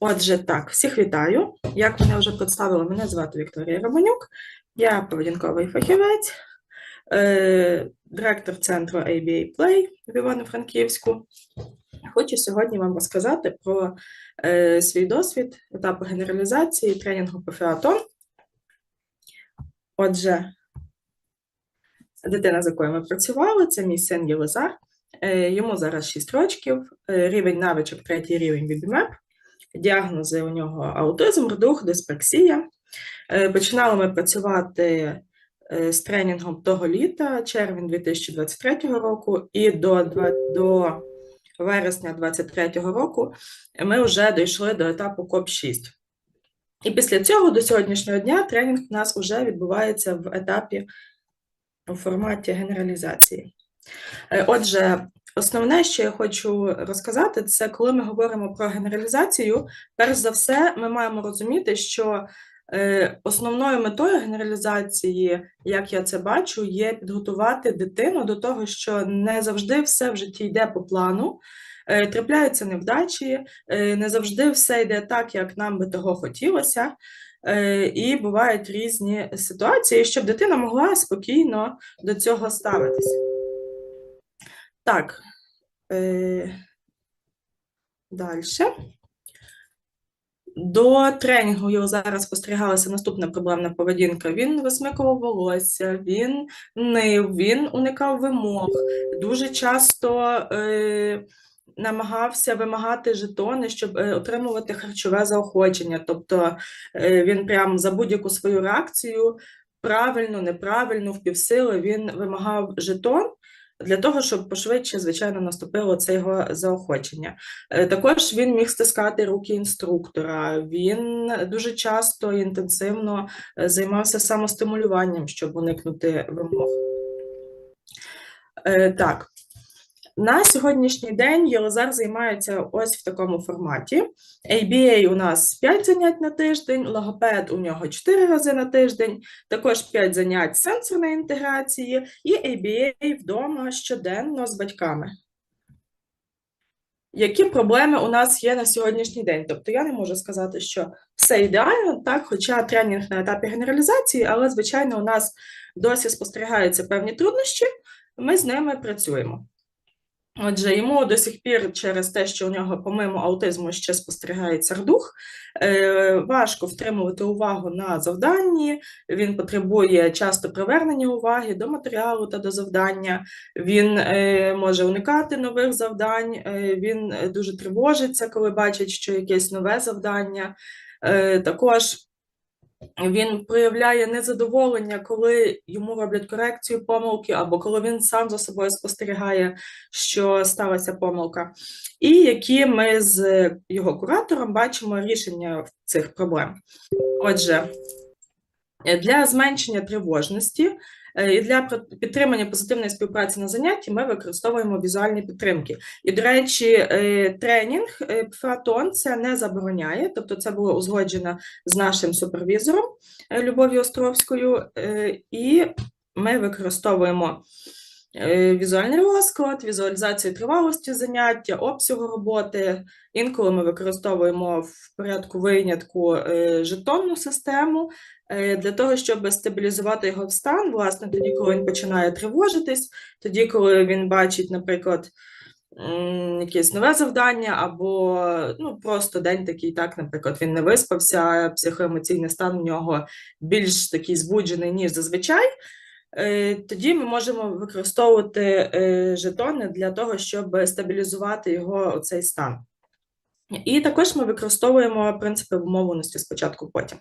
Отже, так, всіх вітаю. Як мене вже представили, мене звати Вікторія Романюк, я поведінковий фахівець, е, директор центру ABA Play в Івано-Франківську. Хочу сьогодні вам розказати про е, свій досвід, етапи генералізації тренінгу по феатон. Отже, дитина, з якою ми працювали, це мій син Єлизар. Е, Йому зараз 6 років, е, рівень навичок, третій рівень від МЕП. Діагнози у нього аутизм, рдух, диспексія. Е, Починали ми працювати е, з тренінгом того літа, червень 2023 року, і до, до вересня 2023 року ми вже дійшли до етапу КОП-6. І після цього до сьогоднішнього дня тренінг у нас вже відбувається в етапі у форматі генералізації. Е, Отже, основне, що я хочу розказати, це коли ми говоримо про генералізацію, перш за все, ми маємо розуміти, що е, основною метою генералізації, як я це бачу, є підготувати дитину до того, що не завжди все в житті йде по плану. е, Трапляються невдачі, е, не завжди все йде так, як нам би того хотілося, і бувають різні ситуації, щоб дитина могла спокійно до цього ставитися. Так, е, далі. До тренінгу його зараз спостерігалася наступна проблемна поведінка. Він висмикував волосся, він нив, він уникав вимог, дуже часто е, намагався вимагати жетони, щоб е, отримувати харчове заохочення. Тобто е, він прям за будь-яку свою реакцію, правильно, неправильно, впівсили, він вимагав жетон для того, щоб пошвидше, звичайно, наступило це його заохочення. Е, Також він міг стискати руки інструктора. Він дуже часто і інтенсивно е, займався самостимулюванням, щоб уникнути вимог. Е, Так, на сьогоднішній день Єлизар займається ось в такому форматі. ABA у нас 5 занять на тиждень, логопед у нього 4 рази на тиждень, також 5 занять сенсорної інтеграції і ABA вдома щоденно з батьками. Які проблеми у нас є на сьогоднішній день? Тобто я не можу сказати, що все ідеально, так, хоча тренінг на етапі генералізації, але, звичайно, у нас досі спостерігаються певні труднощі, ми з ними працюємо. Отже, йому до сих пір через те, що у нього помимо аутизму ще спостерігається рдух, е, важко втримувати увагу на завданні, він потребує часто привернення уваги до матеріалу та до завдання, він е, може уникати нових завдань, е, він дуже тривожиться, коли бачить, що якесь нове завдання. Також він проявляє незадоволення, коли йому роблять корекцію помилки, або коли він сам за собою спостерігає, що сталася помилка, і які ми з його куратором бачимо рішення цих проблем. Отже, для зменшення тривожності е, і для підтримання позитивної співпраці на занятті ми використовуємо візуальні підтримки. І, до речі, е, тренінг е, це не забороняє, тобто це було узгоджено з нашим супервізором е, Любов'ю Островською, е, і ми використовуємо е, візуальний розклад, візуалізацію тривалості заняття, обсягу роботи. Інколи ми використовуємо в порядку винятку е, жетонну систему е, для того, щоб стабілізувати його стан, власне, тоді, коли він починає тривожитись, тоді, коли він бачить, наприклад, якесь нове завдання, або ну, просто день такий, так, наприклад, він не виспався, психоемоційний стан у нього більш такий збуджений, ніж зазвичай. Е, Тоді ми можемо використовувати е, жетони для того, щоб стабілізувати його цей стан. І також ми використовуємо принципи вмовленості спочатку потім.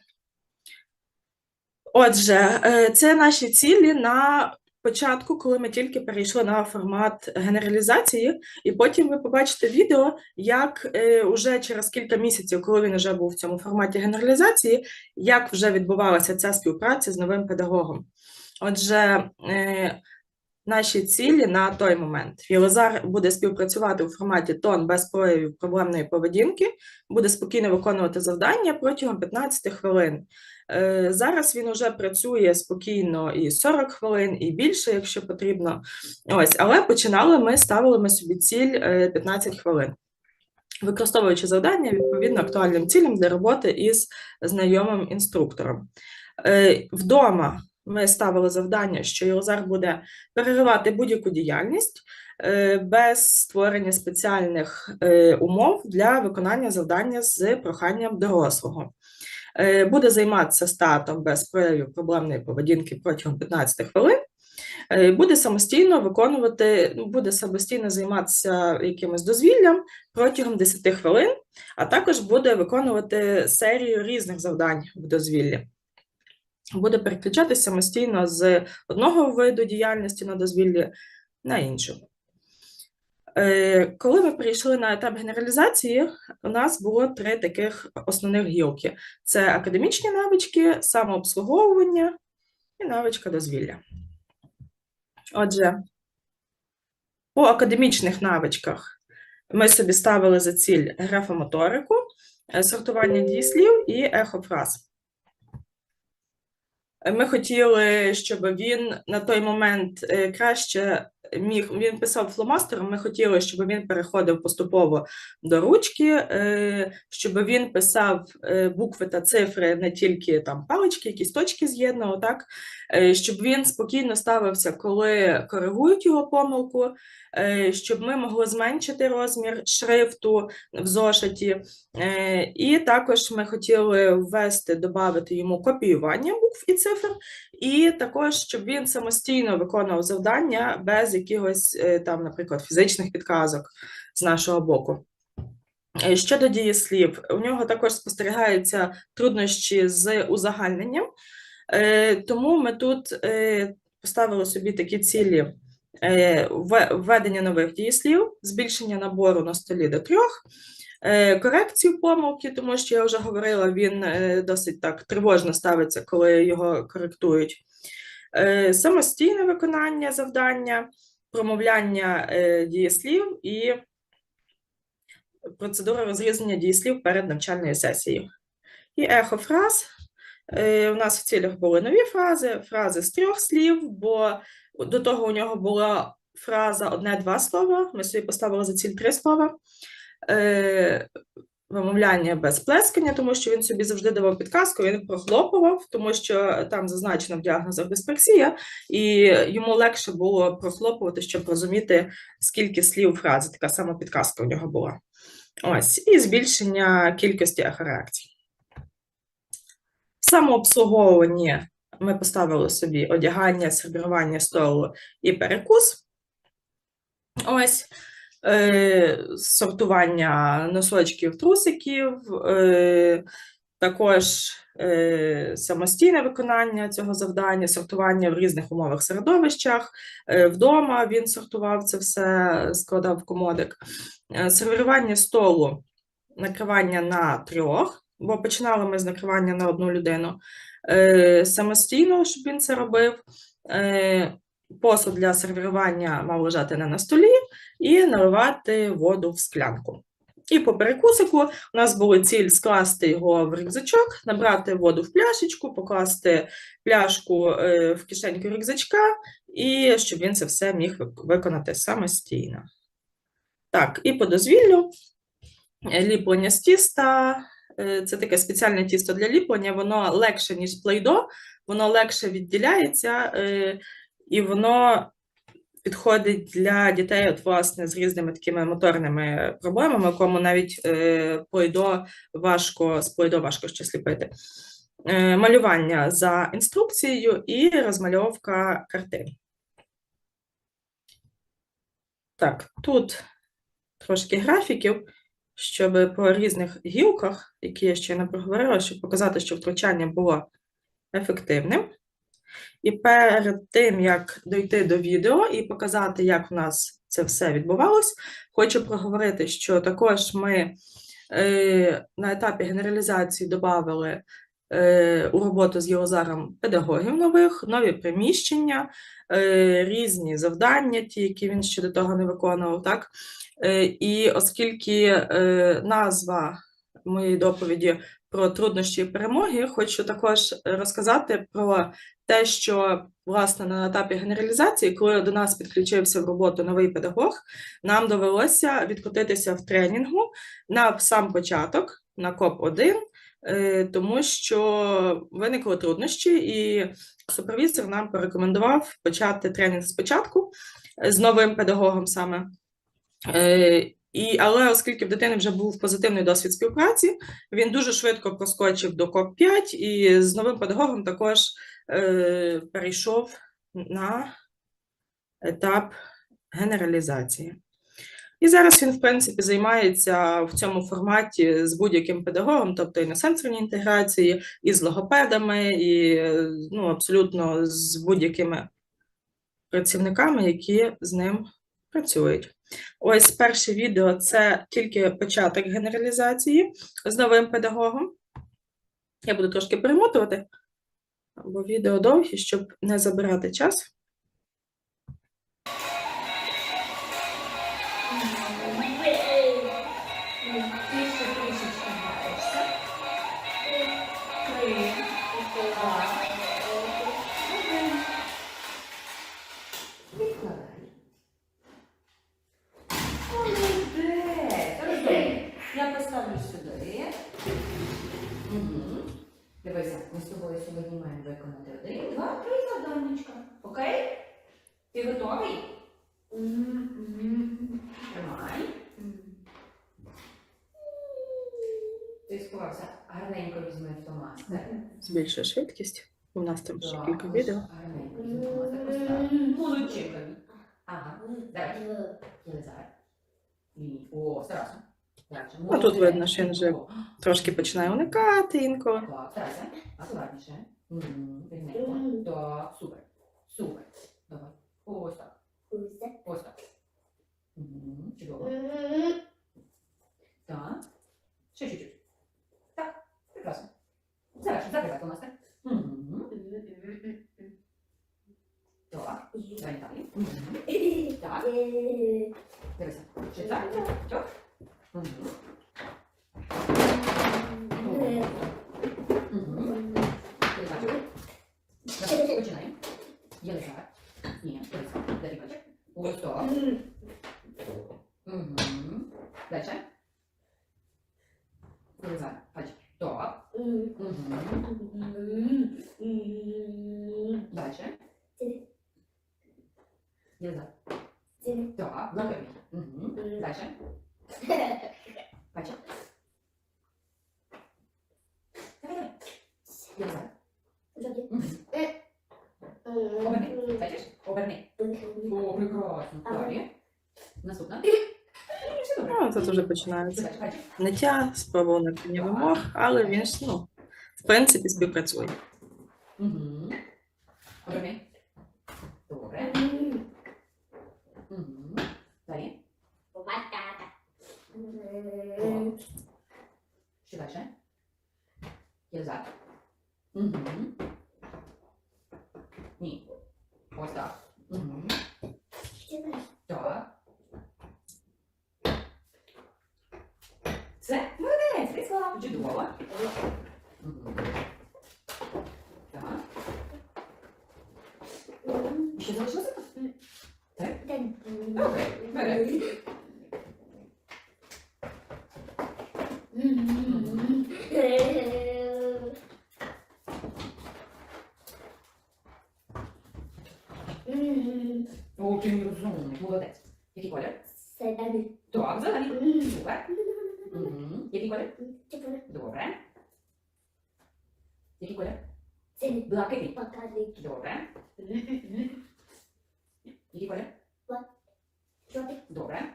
Отже, е, це наші цілі на початку, коли ми тільки перейшли на формат генералізації, і потім ви побачите відео, як е, уже через кілька місяців, коли він вже був в цьому форматі генералізації, як вже відбувалася ця співпраця з новим педагогом. Отже, е, наші цілі на той момент. Єлизар буде співпрацювати у форматі тон без проявів проблемної поведінки, буде спокійно виконувати завдання протягом 15 хвилин. Е, Зараз він вже працює спокійно і 40 хвилин, і більше, якщо потрібно. Ось, але починали ми, ставили ми собі ціль е, 15 хвилин. використовуючи завдання відповідно актуальним цілям для роботи із знайомим інструктором. Е, Вдома ми ставили завдання, що Єлозар буде переривати будь-яку діяльність е, без створення спеціальних е, умов для виконання завдання з проханням дорослого. Е, Буде займатися статом без проявів проблемної поведінки протягом 15 хвилин. Буде самостійно виконувати, ну, буде самостійно займатися якимось дозвіллям протягом 10 хвилин, а також буде виконувати серію різних завдань в дозвіллі. Буде переключатися самостійно з одного виду діяльності на дозвіллі на іншу. Е, Коли ми прийшли на етап генералізації, у нас було три таких основних гілки: це академічні навички, самообслуговування і навичка дозвілля. Отже, по академічних навичках ми собі ставили за ціль графомоторику, е, сортування дієслів і ехофраз. Ми хотіли, щоб він на той момент е, краще міг. Він писав фломастером. Ми хотіли, щоб він переходив поступово до ручки, е, щоб він писав е, букви та цифри, не тільки там палички, якісь точки з'єднував, так Е, щоб він спокійно ставився, коли коригують його помилку, щоб ми могли зменшити розмір шрифту в зошиті. І також ми хотіли ввести, додати йому копіювання букв і цифр, і також, щоб він самостійно виконував завдання без якихось е, там, наприклад, фізичних підказок з нашого боку. Е, Щодо дієслів, у нього також спостерігаються труднощі з узагальненням, Е, тому ми тут поставили собі такі цілі введення нових дієслів, збільшення набору на столі до трьох, корекцію помилки, тому що я вже говорила, він досить так тривожно ставиться, коли його коректують. Самостійне виконання завдання, промовляння е, дієслів і процедура розрізнення дієслів перед навчальною сесією. І ехо фраз. Е, У нас в цілях були нові фрази, фрази з трьох слів, бо до того у нього була фраза одне-два слова. Ми собі поставили за ціль три слова. Вимовляння без плескання, тому що він собі завжди давав підказку, він прохлопував, тому що там зазначено в діагнозах диспексія, і йому легше було прохлопувати, щоб розуміти, скільки слів фрази. Така сама підказка у нього була. Ось, і збільшення кількості ехореакцій. В самообслуговуванні ми поставили собі одягання, сервірування столу і перекус. Ось е, сортування носочків, трусиків, е, також е, самостійне виконання цього завдання, сортування в різних умовах середовищах. Вдома він сортував це все, складав комодик. Е, сервірування столу, накривання на трьох бо починали ми з накривання на одну людину самостійно, щоб він це робив. Посуд для сервірування мав лежати не на столі і наливати воду в склянку. І по перекусику у нас була ціль скласти його в рюкзачок, набрати воду в пляшечку, покласти пляшку е, в кишеньку рюкзачка, і щоб він це все міг виконати самостійно. Так, і по дозвіллю е, ліплення з тіста. Е, Це таке спеціальне тісто для ліплення, воно легше, ніж плейдо, воно легше відділяється, і воно підходить для дітей, от, власне, з різними такими моторними проблемами, кому навіть е, важко, з плейдо важко щось ліпити. Е, Малювання за інструкцією і розмальовка картин. Так, тут трошки графіків, щоб по різних гілках, які я ще не проговорила, щоб показати, що втручання було ефективним. І перед тим, як дойти до відео і показати, як у нас це все відбувалось, хочу проговорити, що також ми е, на етапі генералізації додали е, у роботу з Єлозаром педагогів нових, нові приміщення, е, різні завдання, ті, які він ще до того не виконував. Так? Е, і оскільки е, назва моєї доповіді про труднощі і перемоги, хочу також розказати про те, що власне на етапі генералізації, коли до нас підключився в роботу новий педагог, нам довелося відкотитися в тренінгу на сам початок, на КОП 1 е, тому що виникли труднощі, і супервізор нам порекомендував почати тренінг спочатку е, з новим педагогом саме. І, але оскільки в дитини вже був позитивний досвід співпраці, він дуже швидко проскочив до КОП 5 і з новим педагогом також е, перейшов на етап генералізації. І зараз він, в принципі, займається в цьому форматі з будь-яким педагогом, тобто і на сенсорній інтеграції, і з логопедами, і ну, абсолютно з будь-якими працівниками, які з ним працюють. Ось перше відео це тільки початок генералізації з новим педагогом. Я буду трошки перемотувати, бо відео довгі, щоб не забирати час. Сьогодні маємо виконати один, два, три завданнячка. Окей? Ти готовий? Тримай. Ти сховався. Гарненько візьми автомастер. Збільшує швидкість. У нас там ще Так, кілька відео. Гарненько візьми автомастер. Молодчинка. Ага. Давай. Єлизар. О, старайся. Ну, тут видно, що він вже Трошки починає уникати інколи. Так, старайся. Акуратніше. Рівненько. Так, супер. Супер. Давай. Ось так. Ось так. Чудово. Так. Ще чуть-чуть. Так, прекрасно. Зараз, закривай автомастер. Мгм. Так. Давай далі. Так. Дивися. Ще так. Так. Починаємо. Єлизар. Ні, дивися. Де ти бачиш? Ось так. Дальше. Єлизар. Пальчик. Так. Мгм. Дальше. Єлизар. Так. Блокуй. Мгм. Дальше. Пальчик. Давай, давай. Єлизар. Мгм. Оберни. Бачиш? Оберни. О, прекрасно. Далі. Наступна. Все добре. Ну, тут вже починається Дальше, пальчик. ниття, спроба уникнення вимог, але він ж, ну, в принципі, співпрацює. Угу. Оберни. Добре. Угу. Далі. Ще далі. Єлизар. Угу. Ні. Ось так. Угу. Так. Це молодець, прислав. Чудово. Мгм. Так. Ще залишилося? Так? Окей, бери. О, ти мій розумний, молодець. Який колір? Так, взагалі. Супер. Мгм. Який колір? Добре. Який колір? Блакитний. Добре. Який колір? Добре.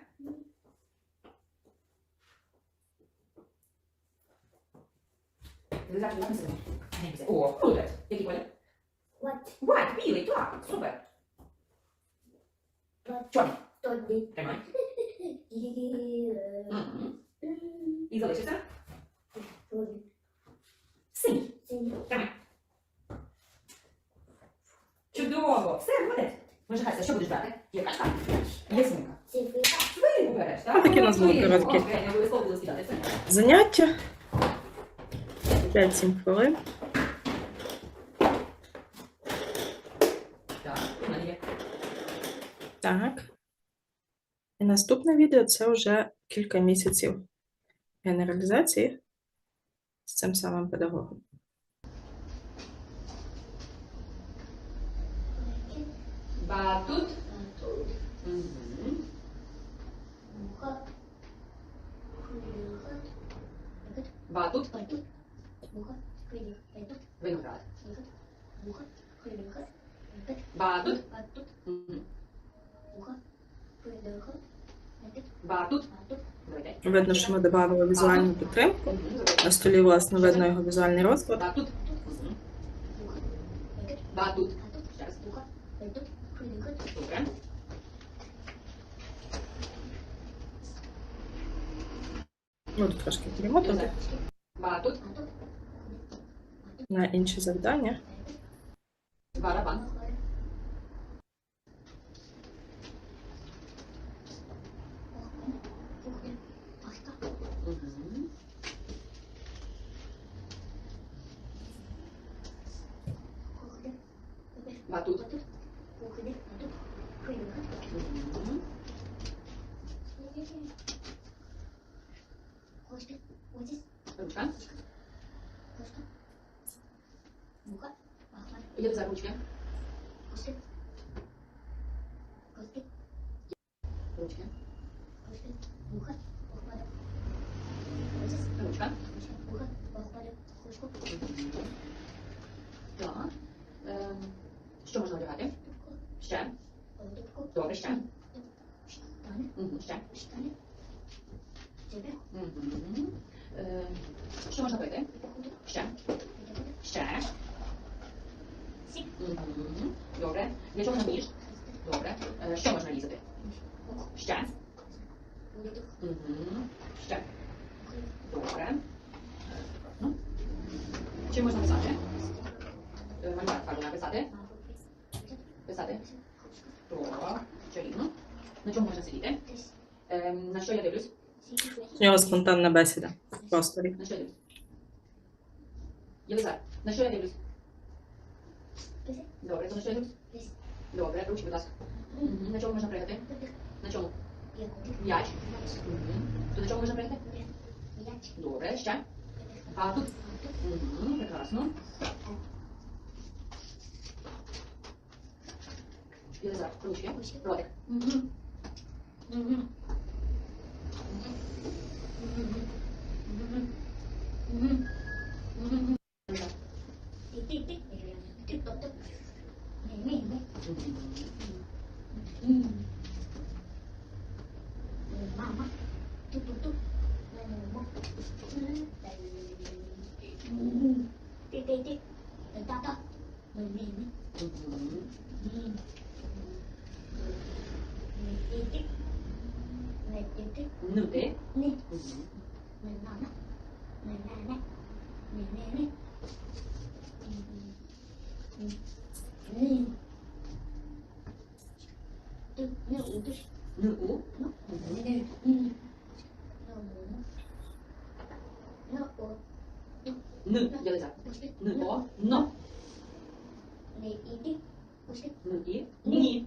Ти зараз написано. О, молодець. Який колір? White, білий, так, супер. Чорний. Тримай. Мгм. І залишиться. Синій. Тримай. Чудово. Все, молодець. Може, що будеш брати? Яка? Ясненька. Свинку береш, так? Такі у нас були короткі. Окей, не обов'язково було скидати. Все. Заняття. 5-7 хвилин. Так. І наступне відео це вже кілька місяців генералізації з цим самим педагогом. Батут. Мгм. Батут. Виноград. Видно, що ми додали візуальну підтримку. На столі, власне, видно його візуальний розклад. Добре. Буду трошки перемотати на інші завдання. Барабан. Мгм. Батут. тут? Ручка. Муха. Идет за ручки. Ручки. Ручка. Мгм. Так. Ем, Що можна одягати? Ще. Добре, ще. Мгм, Ще. Мгм. Ем, Що можна пити? Ще. Ще. Мгм. Добре. Для чого нам ніж? Добре. Е, Що можна різати? Ще. Мгм. Ще. Добре. Ну. Чим можна писати? Е, Малювати, написати. Писати. Добре. Чарівно. На чому можна сидіти? Ем, На що я дивлюсь? У нього спонтанна бесіда в просторі. На що я дивлюсь? Єлизар, на що я дивлюсь? Добре, то на що я дивлюсь? Добре, ручки, будь ласка. На чому можна пригати? На чому? М'яч. То на чому можна пригати? Добре, ще. А тут? Прекрасно. Єлизар, ручки. Ротик. Пусти, Ну о. Но. ni i пусти. Ну і. Ні.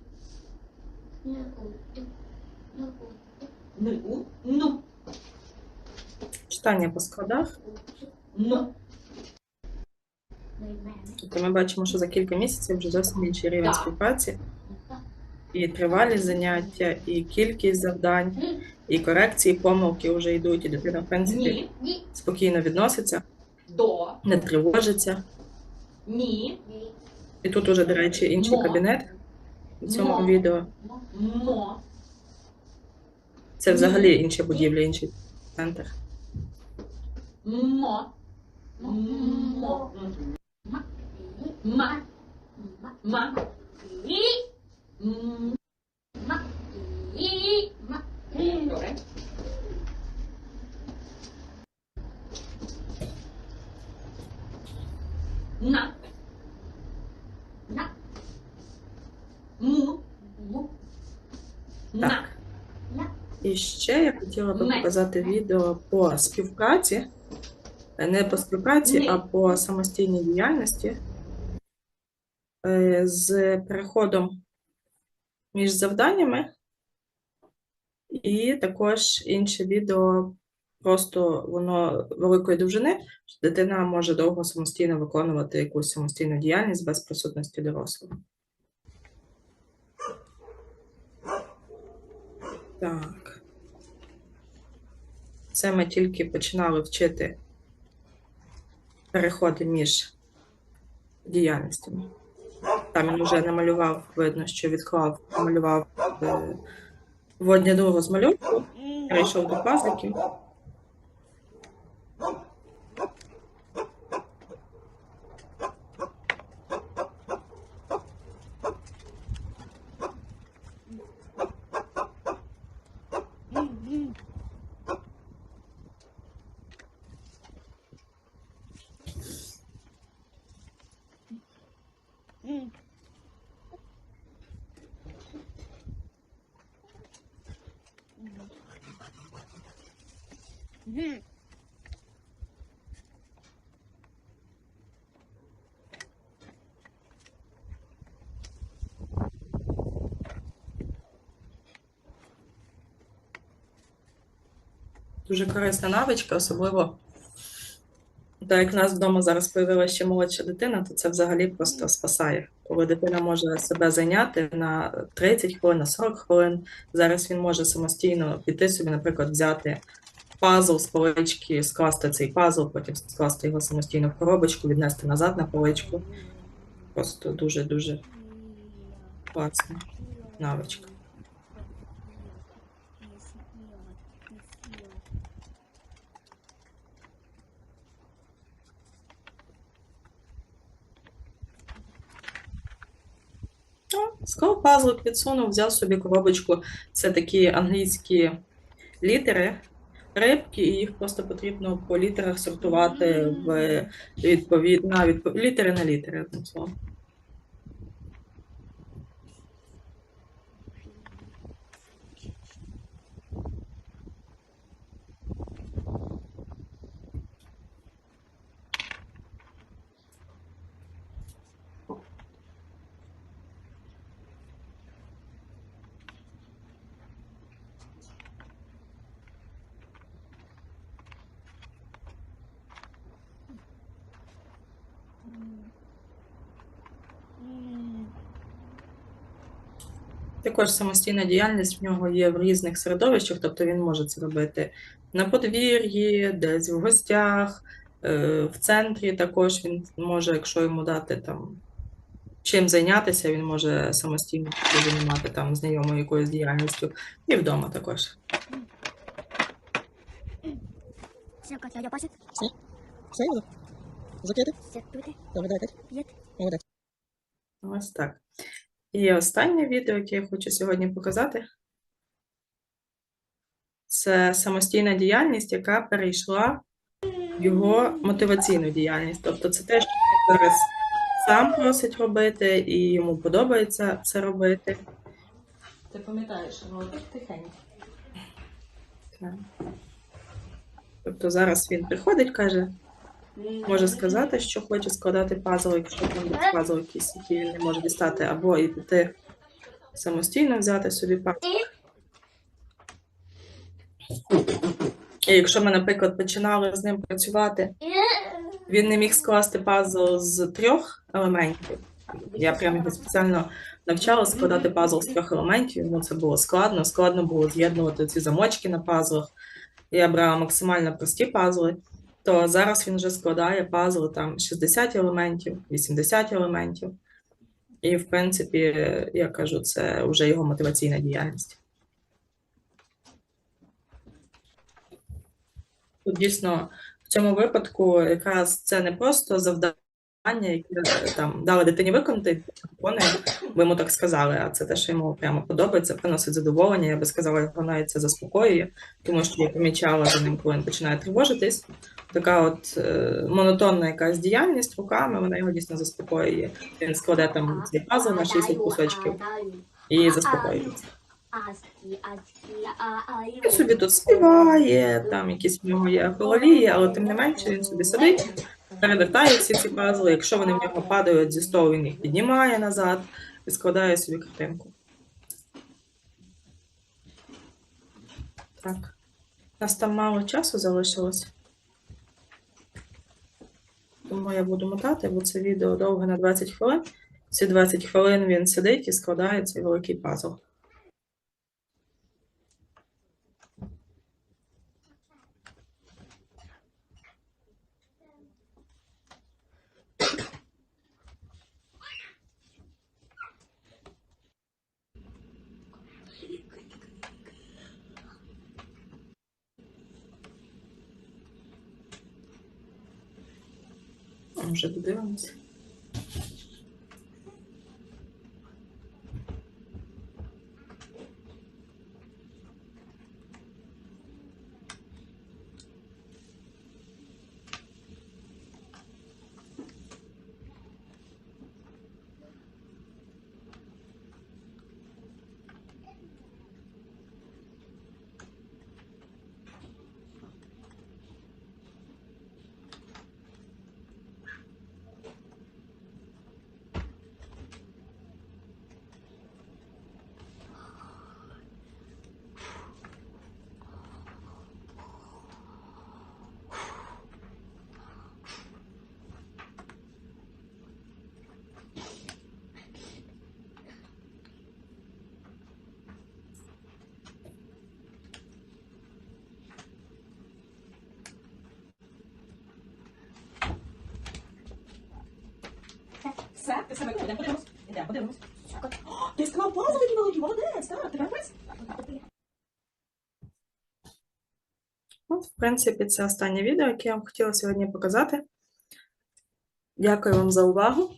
Tu, Ну у. Ну. Читання по складах. Ну. Тобто ми бачимо, що за кілька місяців вже зовсім інший рівень співпраці. І тривалість заняття, і кількість завдань, і корекції, помилки вже йдуть, і дитина, в принципі, спокійно відноситься. Не тривожиться. Ні. І тут уже, до речі, інший Мо. кабінет у цьому Мо. відео. mo, Мо. Це взагалі інша будівля, інший центр. Мо. Мо. Ma, ni, Ма. Ма. ni, М. ma, ni, ma, ni, Добре. На. na, Му. mu, На. Так. na, І ще я хотіла би показати відео по співпраці е, не по співпраці, а по самостійній діяльності е, з переходом між завданнями. І також інше відео, просто воно великої довжини, що дитина може довго самостійно виконувати якусь самостійну діяльність без присутності дорослого. Так. Це ми тільки починали вчити переходи між діяльностями. Там він вже намалював, видно, що відклав, намалював е, водня другу з малюнку, перейшов до Дуже корисна навичка, особливо так як в нас вдома зараз появилася ще молодша дитина, то це взагалі просто спасає. Коли дитина може себе зайняти на 30 хвилин, на 40 хвилин. Зараз він може самостійно піти собі, наприклад, взяти пазл з полички, скласти цей пазл, потім скласти його самостійно в коробочку, віднести назад на поличку. Просто дуже-дуже класна навичка. Ну, Склав пазлик, відсунув, взяв собі коробочку. Це такі англійські літери, рибки, і їх просто потрібно по літерах сортувати в відповідь на відповідь літери на літери, словом. Також самостійна діяльність в нього є в різних середовищах, тобто він може це робити на подвір'ї, десь в гостях, е, в центрі також він може, якщо йому дати там чим зайнятися, він може самостійно займати там знайомою якоюсь діяльністю, і вдома також. Ось так. І останнє відео, яке я хочу сьогодні показати, це самостійна діяльність, яка перейшла в його мотиваційну діяльність. Тобто це те, що він зараз сам просить робити, і йому подобається це робити. Ти пам'ятаєш, робиш тихенько. Так. Тобто зараз він приходить, каже, може сказати, що хоче складати пазл, якщо там є пазл якийсь, який він не може дістати, або і піти самостійно взяти собі пазл. І якщо ми, наприклад, починали з ним працювати, він не міг скласти пазл з трьох елементів. Я прямо його спеціально навчала складати пазл з трьох елементів. Йому це було складно. Складно було з'єднувати ці замочки на пазлах. Я брала максимально прості пазли. То зараз він вже складає пазли там 60 елементів, 80 елементів. І, в принципі, я кажу, це вже його мотиваційна діяльність. Тут дійсно в цьому випадку якраз це не просто завдання, яке там дали дитині виконати, виконує, ви йому так сказали, а це те, що йому прямо подобається, приносить задоволення. Я би сказала, його навіть це заспокоює, тому що я помічала за ним, коли він починає тривожитись. Така от е, монотонна якась діяльність руками, вона його дійсно заспокоює. Він складе там цей пазл на 60 кусочків і заспокоюється. Він собі тут співає, там якісь в нього є аквалії, але тим не менше він собі сидить, перевертає всі ці пазли. Якщо вони в нього падають зі столу, він їх піднімає назад і складає собі картинку. Так. У нас там мало часу залишилось. Тому я буду мотати, бо це відео довге на 20 хвилин. Ці 20 хвилин він сидить і складає цей великий пазл. А, Вже Все, ти себе йдемо подивимось. Йдемо, подивимось. Ти склав пазли такі великі, молодець, так, тепер приз. От, в принципі, це останнє відео, яке я вам хотіла сьогодні показати. Дякую вам за увагу.